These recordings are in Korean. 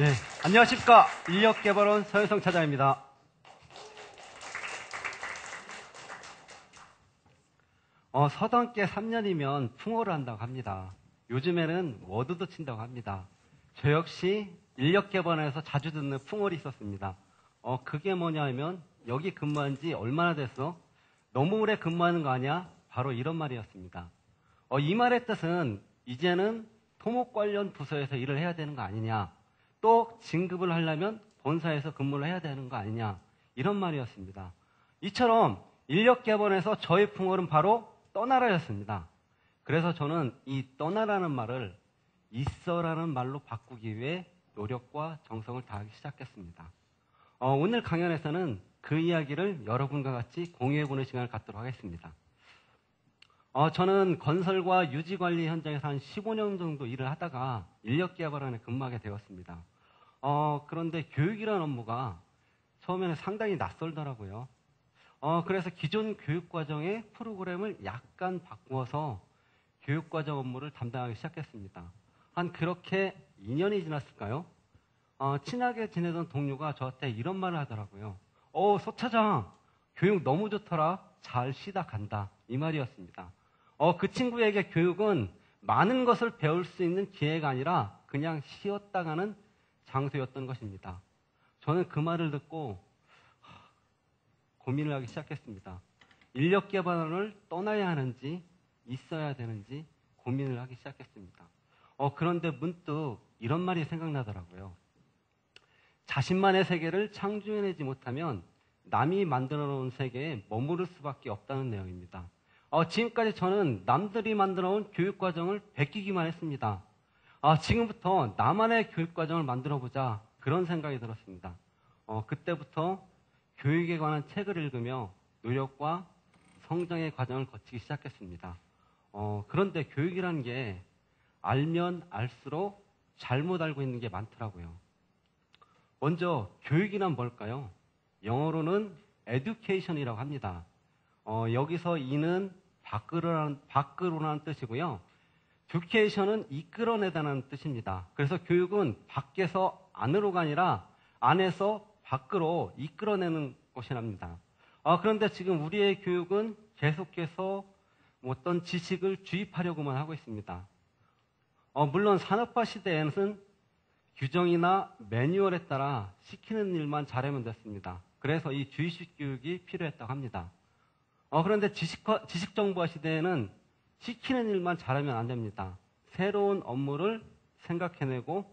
네, 안녕하십니까. 인력개발원 서현성 차장입니다. 어, 서당께 3년이면 풍어를 한다고 합니다. 요즘에는 워드도 친다고 합니다. 저 역시 인력개발원에서 자주 듣는 풍월이 있었습니다. 어, 그게 뭐냐 하면 여기 근무한 지 얼마나 됐어? 너무 오래 근무하는 거 아니야? 바로 이런 말이었습니다. 어, 이 말의 뜻은 이제는 토목 관련 부서에서 일을 해야 되는 거 아니냐. 또 진급을 하려면 본사에서 근무를 해야 되는 거 아니냐. 이런 말이었습니다. 이처럼 인력 개발에서 저의 풍월은 바로 떠나라였습니다. 그래서 저는 이 떠나라는 말을 있어라는 말로 바꾸기 위해 노력과 정성을 다하기 시작했습니다. 어, 오늘 강연에서는 그 이야기를 여러분과 같이 공유해보는 시간을 갖도록 하겠습니다. 어, 저는 건설과 유지관리 현장에서 한 15년 정도 일을 하다가 인력개발원에 근무하게 되었습니다. 어, 그런데 교육이라는 업무가 처음에는 상당히 낯설더라고요. 어, 그래서 기존 교육과정의 프로그램을 약간 바꾸어서 교육과정 업무를 담당하기 시작했습니다. 한 그렇게 2년이 지났을까요? 어, 친하게 지내던 동료가 저한테 이런 말을 하더라고요. 어, 소차장, 교육 너무 좋더라. 잘 쉬다 간다. 이 말이었습니다. 어, 그 친구에게 교육은 많은 것을 배울 수 있는 기회가 아니라 그냥 쉬었다 가는 장소였던 것입니다. 저는 그 말을 듣고 고민을 하기 시작했습니다. 인력 개발을 떠나야 하는지 있어야 되는지 고민을 하기 시작했습니다. 어, 그런데 문득 이런 말이 생각나더라고요. 자신만의 세계를 창조해내지 못하면 남이 만들어 놓은 세계에 머무를 수밖에 없다는 내용입니다. 어, 지금까지 저는 남들이 만들어 온 교육 과정을 베끼기만 했습니다. 아, 지금부터 나만의 교육과정을 만들어 보자. 그런 생각이 들었습니다. 어, 그때부터 교육에 관한 책을 읽으며 노력과 성장의 과정을 거치기 시작했습니다. 어, 그런데 교육이라는 게 알면 알수록 잘못 알고 있는 게 많더라고요. 먼저 교육이란 뭘까요? 영어로는 education이라고 합니다. 어, 여기서 이는 밖으로라는, 밖으로라는 뜻이고요. Education은 이끌어내다는 뜻입니다. 그래서 교육은 밖에서 안으로가 아니라 안에서 밖으로 이끌어내는 것이랍니다. 아, 그런데 지금 우리의 교육은 계속해서 어떤 지식을 주입하려고만 하고 있습니다. 어, 물론 산업화 시대에는 규정이나 매뉴얼에 따라 시키는 일만 잘하면 됐습니다. 그래서 이 주의식 교육이 필요했다고 합니다. 어, 그런데 지식, 지식 정보화 시대에는 시키는 일만 잘하면 안 됩니다. 새로운 업무를 생각해내고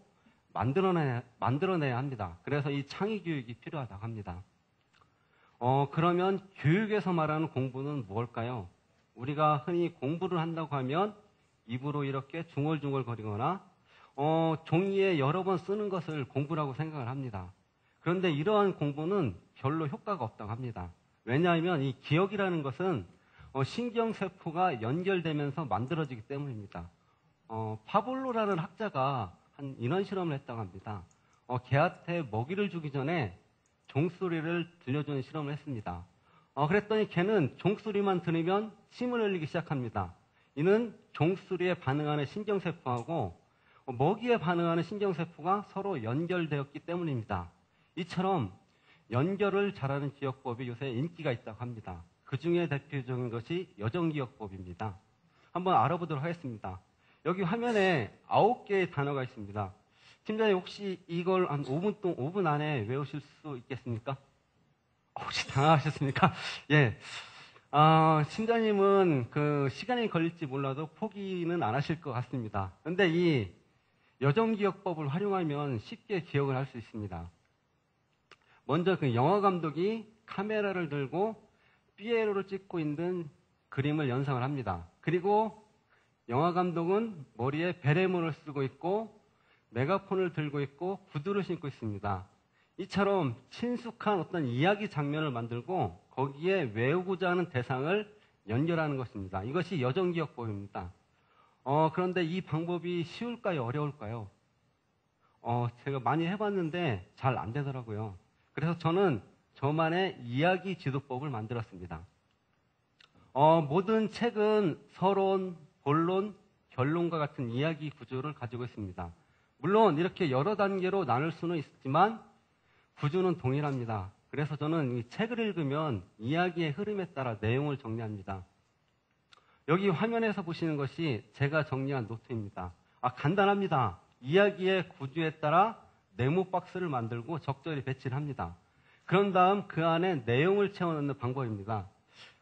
만들어내, 만들어내야 합니다. 그래서 이 창의 교육이 필요하다고 합니다. 어, 그러면 교육에서 말하는 공부는 무엇일까요? 우리가 흔히 공부를 한다고 하면 입으로 이렇게 중얼중얼 거리거나 어, 종이에 여러 번 쓰는 것을 공부라고 생각을 합니다. 그런데 이러한 공부는 별로 효과가 없다고 합니다. 왜냐하면 이 기억이라는 것은 어, 신경세포가 연결되면서 만들어지기 때문입니다. 어, 파볼로라는 학자가 한 인원 실험을 했다고 합니다. 어, 개한테 먹이를 주기 전에 종소리를 들려주는 실험을 했습니다. 어, 그랬더니 개는 종소리만 들으면 침을 흘리기 시작합니다. 이는 종소리에 반응하는 신경세포하고 먹이에 반응하는 신경세포가 서로 연결되었기 때문입니다. 이처럼 연결을 잘하는 기억법이 요새 인기가 있다고 합니다. 그 중에 대표적인 것이 여정기억법입니다. 한번 알아보도록 하겠습니다. 여기 화면에 아홉 개의 단어가 있습니다. 팀장님 혹시 이걸 한 5분 동 5분 안에 외우실 수 있겠습니까? 혹시 당황하셨습니까? 예. 아, 팀장님은 그 시간이 걸릴지 몰라도 포기는 안 하실 것 같습니다. 근데 이 여정기억법을 활용하면 쉽게 기억을 할 수 있습니다. 먼저 그 영화 감독이 카메라를 들고 피에로를 찍고 있는 그림을 연상을 합니다. 그리고 영화 감독은 머리에 베레모를 쓰고 있고 메가폰을 들고 있고 구두를 신고 있습니다. 이처럼 친숙한 어떤 이야기 장면을 만들고 거기에 외우고자 하는 대상을 연결하는 것입니다. 이것이 여정기억법입니다. 어, 그런데 이 방법이 쉬울까요? 어려울까요? 어, 제가 많이 해봤는데 잘 안 되더라고요. 그래서 저는 저만의 이야기 지도법을 만들었습니다. 어, 모든 책은 서론, 본론, 결론과 같은 이야기 구조를 가지고 있습니다. 물론 이렇게 여러 단계로 나눌 수는 있지만 구조는 동일합니다. 그래서 저는 이 책을 읽으면 이야기의 흐름에 따라 내용을 정리합니다. 여기 화면에서 보시는 것이 제가 정리한 노트입니다. 아, 간단합니다. 이야기의 구조에 따라 네모 박스를 만들고 적절히 배치를 합니다. 그런 다음 그 안에 내용을 채워넣는 방법입니다.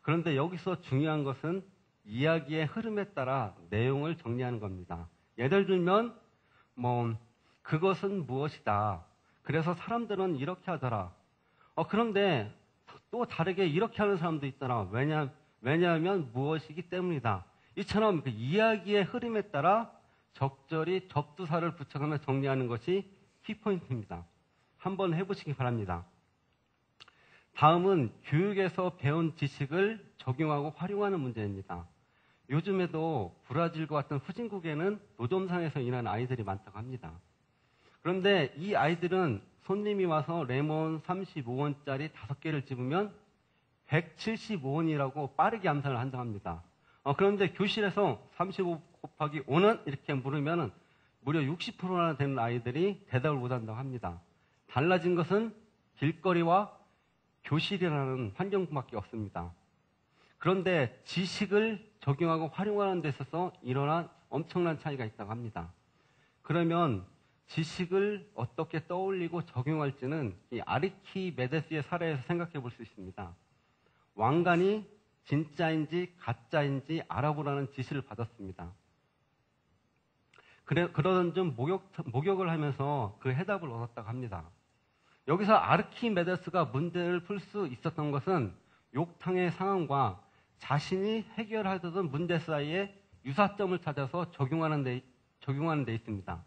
그런데 여기서 중요한 것은 이야기의 흐름에 따라 내용을 정리하는 겁니다. 예를 들면, 뭐, 그것은 무엇이다. 그래서 사람들은 이렇게 하더라. 어, 그런데 또 다르게 이렇게 하는 사람도 있더라. 왜냐, 왜냐하면 무엇이기 때문이다. 이처럼 그 이야기의 흐름에 따라 적절히 접두사를 붙여가며 정리하는 것이 키포인트입니다. 한번 해보시기 바랍니다. 다음은 교육에서 배운 지식을 적용하고 활용하는 문제입니다. 요즘에도 브라질과 같은 후진국에는 노점상에서 일하는 아이들이 많다고 합니다. 그런데 이 아이들은 손님이 와서 레몬 35원짜리 5개를 집으면 175원이라고 빠르게 암산을 한다고 합니다. 어, 그런데 교실에서 35 곱하기 5는 이렇게 물으면 무려 60%나 되는 아이들이 대답을 못한다고 합니다. 달라진 것은 길거리와 교실이라는 환경밖에 없습니다. 그런데 지식을 적용하고 활용하는 데 있어서 일어난 엄청난 차이가 있다고 합니다. 그러면 지식을 어떻게 떠올리고 적용할지는 이 아르키메데스의 사례에서 생각해 볼 수 있습니다. 왕관이 진짜인지 가짜인지 알아보라는 지시를 받았습니다. 그래, 그러던 중 목욕, 목욕을 하면서 그 해답을 얻었다고 합니다. 여기서 아르키메데스가 문제를 풀 수 있었던 것은 욕탕의 상황과 자신이 해결하던 문제 사이에 유사점을 찾아서 적용하는 데, 적용하는 데 있습니다.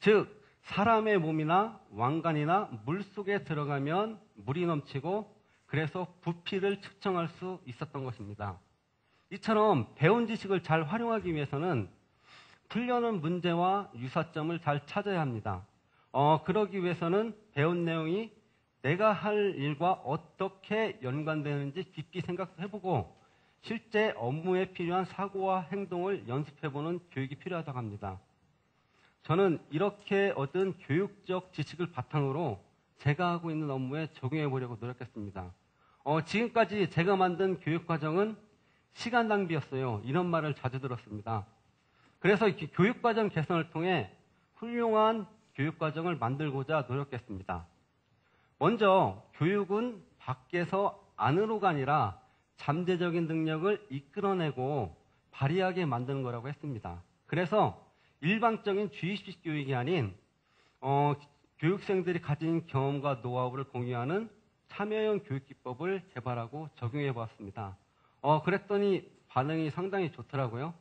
즉, 사람의 몸이나 왕관이나 물 속에 들어가면 물이 넘치고 그래서 부피를 측정할 수 있었던 것입니다. 이처럼 배운 지식을 잘 활용하기 위해서는 풀려는 문제와 유사점을 잘 찾아야 합니다. 어, 그러기 위해서는 배운 내용이 내가 할 일과 어떻게 연관되는지 깊이 생각해보고 실제 업무에 필요한 사고와 행동을 연습해보는 교육이 필요하다고 합니다. 저는 이렇게 얻은 교육적 지식을 바탕으로 제가 하고 있는 업무에 적용해 보려고 노력했습니다. 어, 지금까지 제가 만든 교육과정은 시간 낭비였어요. 이런 말을 자주 들었습니다. 그래서 교육과정 개선을 통해 훌륭한 교육과정을 만들고자 노력했습니다. 먼저 교육은 밖에서 안으로가 아니라 잠재적인 능력을 이끌어내고 발휘하게 만드는 거라고 했습니다. 그래서 일방적인 주입식 교육이 아닌 어, 교육생들이 가진 경험과 노하우를 공유하는 참여형 교육 기법을 개발하고 적용해 보았습니다. 어, 그랬더니 반응이 상당히 좋더라고요.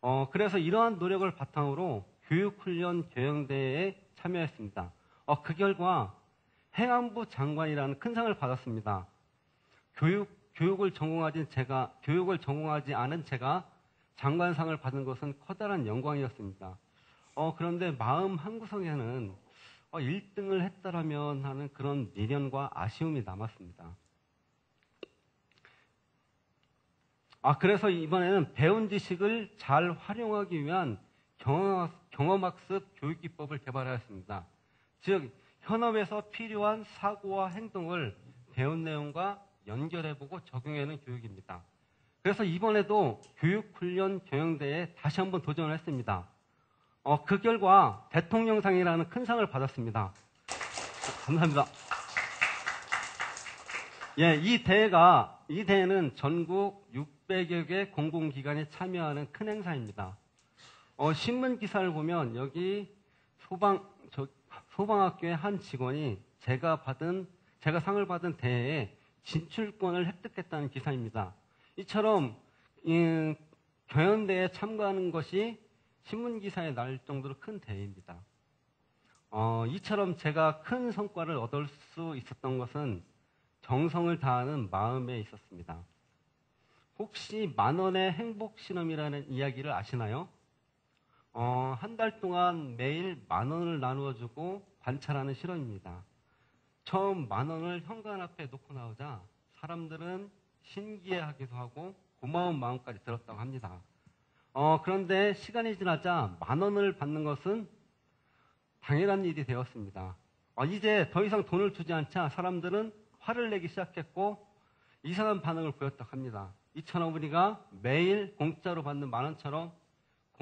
어, 그래서 이러한 노력을 바탕으로 교육훈련 교양대회에 참여했습니다. 어, 그 결과 행안부 장관이라는 큰 상을 받았습니다. 교육, 교육을 전공하지 제가, 교육을 전공하지 않은 제가 장관상을 받은 것은 커다란 영광이었습니다. 어, 그런데 마음 한구석에는 어, 1등을 했다라면 하는 그런 미련과 아쉬움이 남았습니다. 아, 그래서 이번에는 배운 지식을 잘 활용하기 위한 경험, 학습 교육기법을 개발하였습니다. 즉, 현업에서 필요한 사고와 행동을 배운 내용과 연결해보고 적용하는 교육입니다. 그래서 이번에도 교육훈련 경영대에 다시 한번 도전을 했습니다. 어, 그 결과 대통령상이라는 큰 상을 받았습니다. 감사합니다. 예, 이 대회가, 이 대회는 전국 600여 개 공공기관이 참여하는 큰 행사입니다. 어, 신문 기사를 보면 여기 소방, 저, 소방학교의 한 직원이 제가 받은, 제가 상을 받은 대회에 진출권을 획득했다는 기사입니다. 이처럼, 이, 경연대회에 참가하는 것이 신문 기사에 날 정도로 큰 대회입니다. 어, 이처럼 제가 큰 성과를 얻을 수 있었던 것은 정성을 다하는 마음에 있었습니다. 혹시 만 원의 행복 실험이라는 이야기를 아시나요? 어, 한 달 동안 매일 만 원을 나누어 주고 관찰하는 실험입니다. 처음 만 원을 현관 앞에 놓고 나오자 사람들은 신기해하기도 하고 고마운 마음까지 들었다고 합니다. 어, 그런데 시간이 지나자 만 원을 받는 것은 당연한 일이 되었습니다. 어, 이제 더 이상 돈을 주지 않자 사람들은 화를 내기 시작했고 이상한 반응을 보였다고 합니다. 이천 어머니가 매일 공짜로 받는 만 원처럼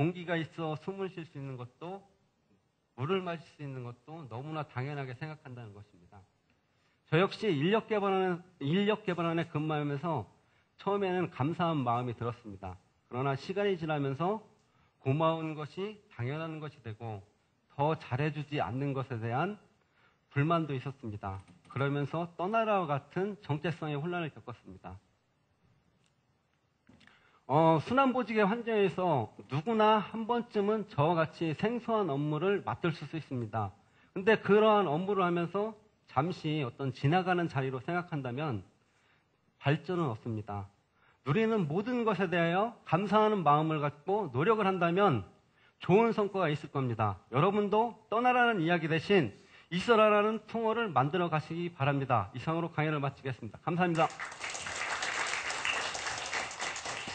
공기가 있어 숨을 쉴 수 있는 것도 물을 마실 수 있는 것도 너무나 당연하게 생각한다는 것입니다. 저 역시 인력 개발원, 인력 개발원에 근무하면서 처음에는 감사한 마음이 들었습니다. 그러나 시간이 지나면서 고마운 것이 당연한 것이 되고 더 잘해주지 않는 것에 대한 불만도 있었습니다. 그러면서 떠나라와 같은 정체성의 혼란을 겪었습니다. 어, 순환보직의 환경에서 누구나 한 번쯤은 저와 같이 생소한 업무를 맡을 수 있습니다. 근데 그러한 업무를 하면서 잠시 어떤 지나가는 자리로 생각한다면 발전은 없습니다. 누리는 모든 것에 대하여 감사하는 마음을 갖고 노력을 한다면 좋은 성과가 있을 겁니다. 여러분도 떠나라는 이야기 대신 있어라라는 통어를 만들어 가시기 바랍니다. 이상으로 강연을 마치겠습니다. 감사합니다.